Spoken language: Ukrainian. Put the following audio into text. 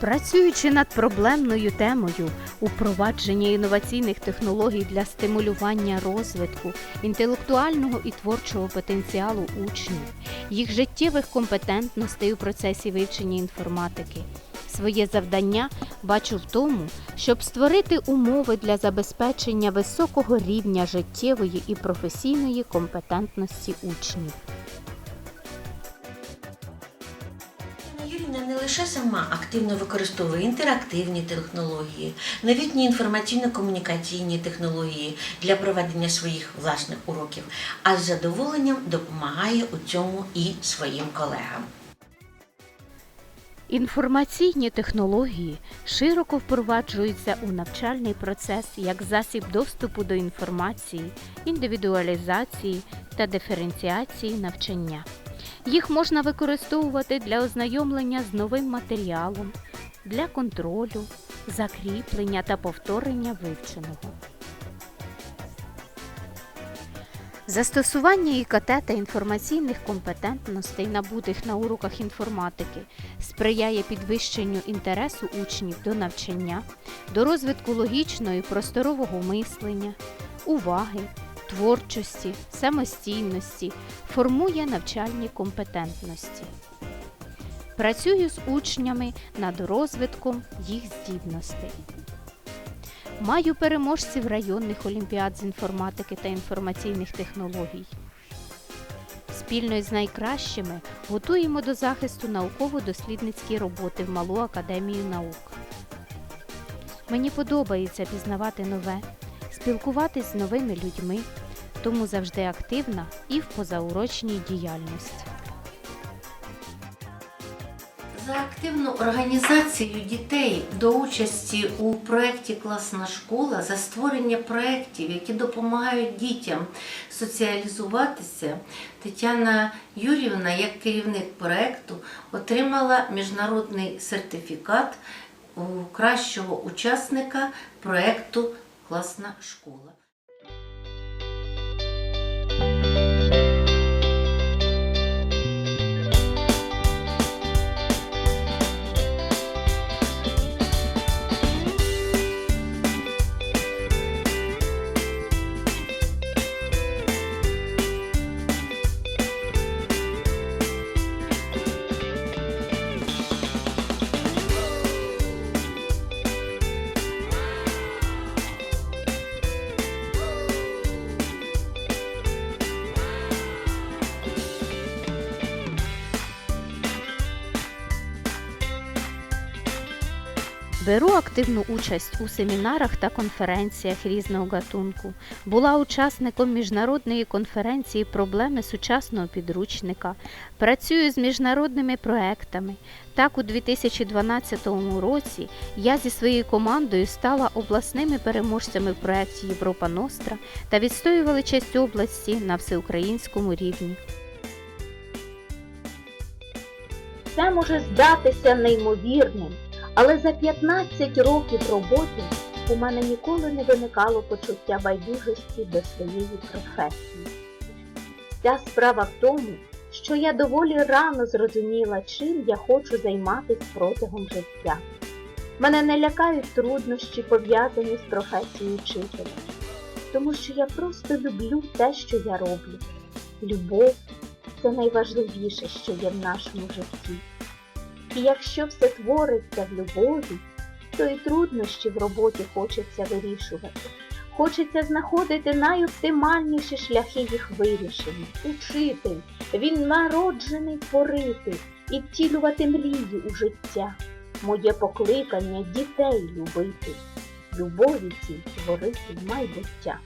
Працюючи над проблемною темою упровадження інноваційних технологій для стимулювання розвитку інтелектуального і творчого потенціалу учнів, їх життєвих компетентностей у процесі вивчення інформатики, своє завдання бачу в тому, щоб створити умови для забезпечення високого рівня життєвої і професійної компетентності учнів. Анна не лише сама активно використовує інтерактивні технології, новітні інформаційно-комунікаційні технології для проведення своїх власних уроків, а з задоволенням допомагає у цьому і своїм колегам. Інформаційні технології широко впроваджуються у навчальний процес як засіб доступу до інформації, індивідуалізації та диференціації навчання. Їх можна використовувати для ознайомлення з новим матеріалом, для контролю, закріплення та повторення вивченого. Застосування ІКТ та інформаційних компетентностей, набутих на уроках інформатики, сприяє підвищенню інтересу учнів до навчання, до розвитку логічного і просторового мислення, уваги, творчості, самостійності, формує навчальні компетентності. Працюю з учнями над розвитком їх здібностей. Маю переможців районних олімпіад з інформатики та інформаційних технологій. Спільно з найкращими готуємо до захисту науково-дослідницькі роботи в Малу академію наук. Мені подобається пізнавати нове, спілкуватись з новими людьми, тому завжди активна і в позаурочній діяльності. За активну організацію дітей до участі у проєкті Класна школа за створення проєктів, які допомагають дітям соціалізуватися, Тетяна Юрівна, як керівник проєкту, отримала міжнародний сертифікат кращого учасника проєкту Класна школа. Беру активну участь у семінарах та конференціях різного гатунку. Була учасником міжнародної конференції Проблеми сучасного підручника. Працюю з міжнародними проектами. Так, у 2012 році я зі своєю командою стала обласними переможцями в проєкті Європа Ностра та відстоювали честь області на всеукраїнському рівні. Це може здатися неймовірним, але за 15 років роботи у мене ніколи не виникало почуття байдужості до своєї професії. Вся справа в тому, що я доволі рано зрозуміла, чим я хочу займатися протягом життя. Мене не лякають труднощі, пов'язані з професією вчителя, тому що я просто люблю те, що я роблю. Любов це найважливіше, що є в нашому житті. І якщо все твориться в любові, то і труднощі в роботі хочеться вирішувати. Хочеться знаходити найоптимальніші шляхи їх вирішення. Учитель, він народжений творити і втілювати мрії у життя. Моє покликання дітей любити, любові цій творити майбуття.